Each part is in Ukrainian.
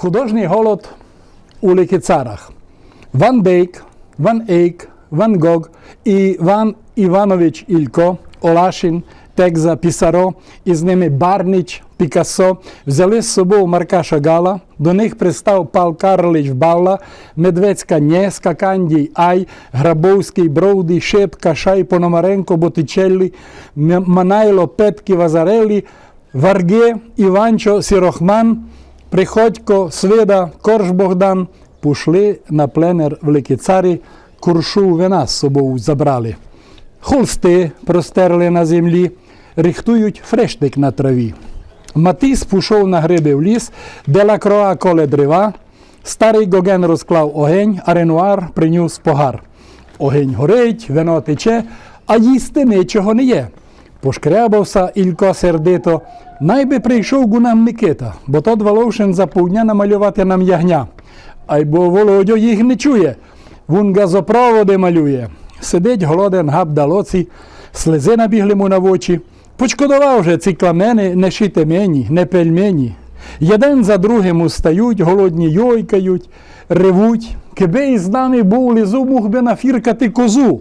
Художній голод у Ликицарах. Ван Дейк, Ван Ейк, Ван Гог Іван Іванович Ілько, Олашин, Текза, Пісаро, і з ними Барнич, Пікассо взяли з собою Марка Шагала, до них пристав Пал Карлич Балла, Медвецька Нєска, Кандій Ай, Грабовський, Броуді, Шепка, Шай, Пономаренко, Ботичеллі, Манайло, Петки, Вазарелі, Варге, Іванчо, Сірохман, Приходько, Свида, Корж Богдан пішли на пленер в Ликицарі, куршу вина з собою забрали. Холсти простерли на землі, рихтують фрештик на траві. Матіс пішов на гриби в ліс, де лакроа коле дрова. Старий Гоген розклав огень, а Ренуар приніс погар. Огень горить, вино тече, а їсти нічого не є. Пошкрябався Ілько сердито. Найби прийшов гунам Микита, бо тот Волошин за півдня намалювати нам ягня. Ай бо Володю їх не чує. Вун газопроводи малює. Сидить голоден габ далоці, слези набігли му на очі. Почкодував же ці кламени не шити мені, не пельмені. Єден за другим устають, голодні йойкають, ревуть. Киби із нами був лізу, мог би нафіркати козу.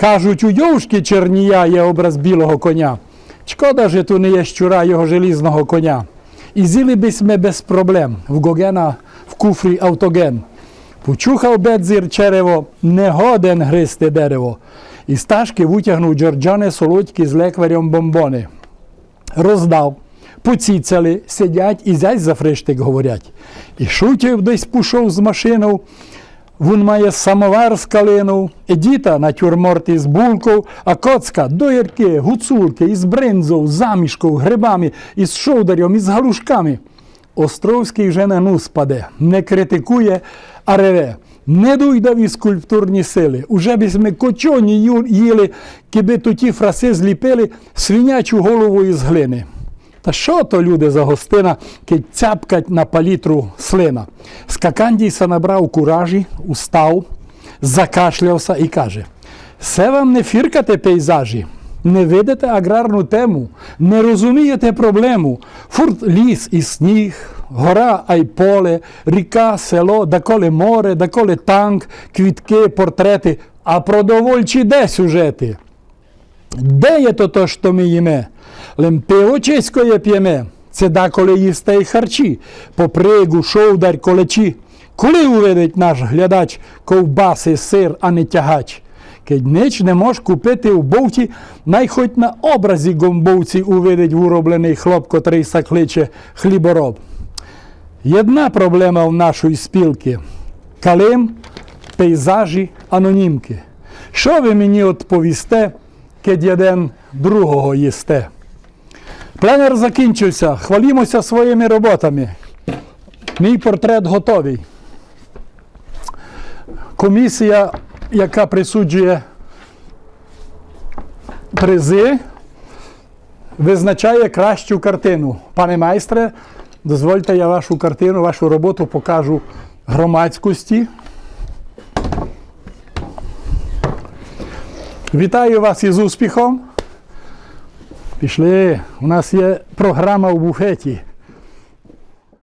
Кажуть, у Йовшки Чернія є образ білого коня. Шкода, же ту не є щура його желізного коня. І зіли бись ми без проблем в Гогена в куфрі автоген. Почухав Бедзір черево, не годен гристи дерево. І стажки витягнув Джорджане солодьки з лекварем бомбони. Роздав. Поціцяли, сидять і зять за фриштик говорять. І шутів десь пішов з машиною. Він має самовар з калину, діта натюрморт із булкою, а коцка доярки, гуцулки із бринзою, замішкою, грибами, із шовдарем, із галушками. Островський вже на ну спаде, не критикує, а реве. Не дуйдаві скульптурні сили. Уже б ми кочоні їли, киби то ті фраси зліпили свинячу голову із глини. Та що то люди за гостина, кить цяпкать на палітру слина. Скакандійса набрав куражі, устав, закашлявся і каже: Се вам не фіркате пейзажі, не видите аграрну тему, не розумієте проблему. Фурт ліс і сніг, гора, а й поле, ріка, село, доколе море, доколе танк, квітки, портрети, а продовольчі де сюжети? Де є то, що ми їме? Лем пиво чеськоє п'єме. Це деколи їсте й харчі, попригу, шовдар, колечі. Коли увидить наш глядач ковбаси, сир, а не тягач? Кедь нич не мож купити у бовті, най хоч на образі гомбовці увидить уроблений хлоп, котрий сакличе хлібороб. Єдна проблема в нашої спілки калим, пейзажі, анонімки. Що ви мені відповісте, кедь один другого їсте? Пленер закінчився. Хвалімося своїми роботами. Мій портрет готовий. Комісія, яка присуджує призи, визначає кращу картину. Пане майстре, дозвольте, я вашу картину, вашу роботу покажу громадськості. Вітаю вас із успіхом. Пішли. У нас є програма у буфеті.